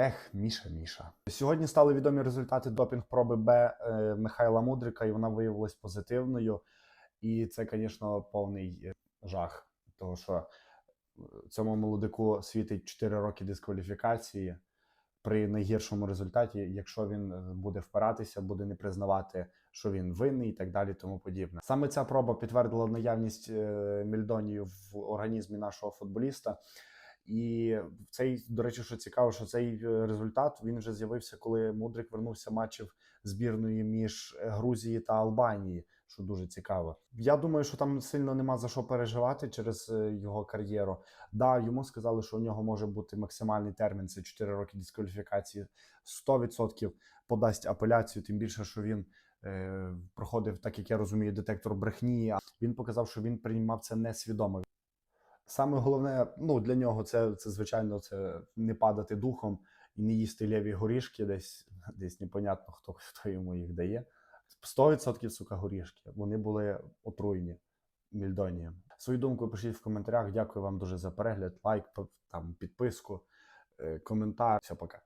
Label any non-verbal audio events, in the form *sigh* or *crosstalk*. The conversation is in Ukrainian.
Ех, Міша, Міша. Сьогодні стали відомі результати допінг-проби Б е, Михайла Мудрика, і вона виявилась позитивною. І це, звісно, повний е, жах, тому що е, цьому молодику світить 4 роки дискваліфікації при найгіршому результаті, якщо він буде впиратися, буде не признавати, що він винний і так далі, тому подібне. Саме ця проба підтвердила наявність мільдонію в організмі нашого футболіста. І цей, до речі, що цікаво, що цей е, результат він вже з'явився, коли Мудрик вернувся матчів збірної між е, Грузії та Албанії, що дуже цікаво. Я думаю, що там сильно нема за що переживати через е, його кар'єру. Да, йому сказали, що у нього може бути максимальний термін це 4 роки дискваліфікації. 100% подасть апеляцію, тим більше, що він проходив, так як я розумію, детектор брехні. Він показав, що він приймав це несвідомо. Саме головне, ну для нього це, це звичайно, це не падати духом і не їсти ліві горішки, десь *laughs* десь непонятно, хто, хто йому їх дає. 100% сука горішки. Вони були отруєні мільдонієм. Свою думку пишіть в коментарях. Дякую вам дуже за перегляд, лайк, там, підписку, е, коментар. Все, пока.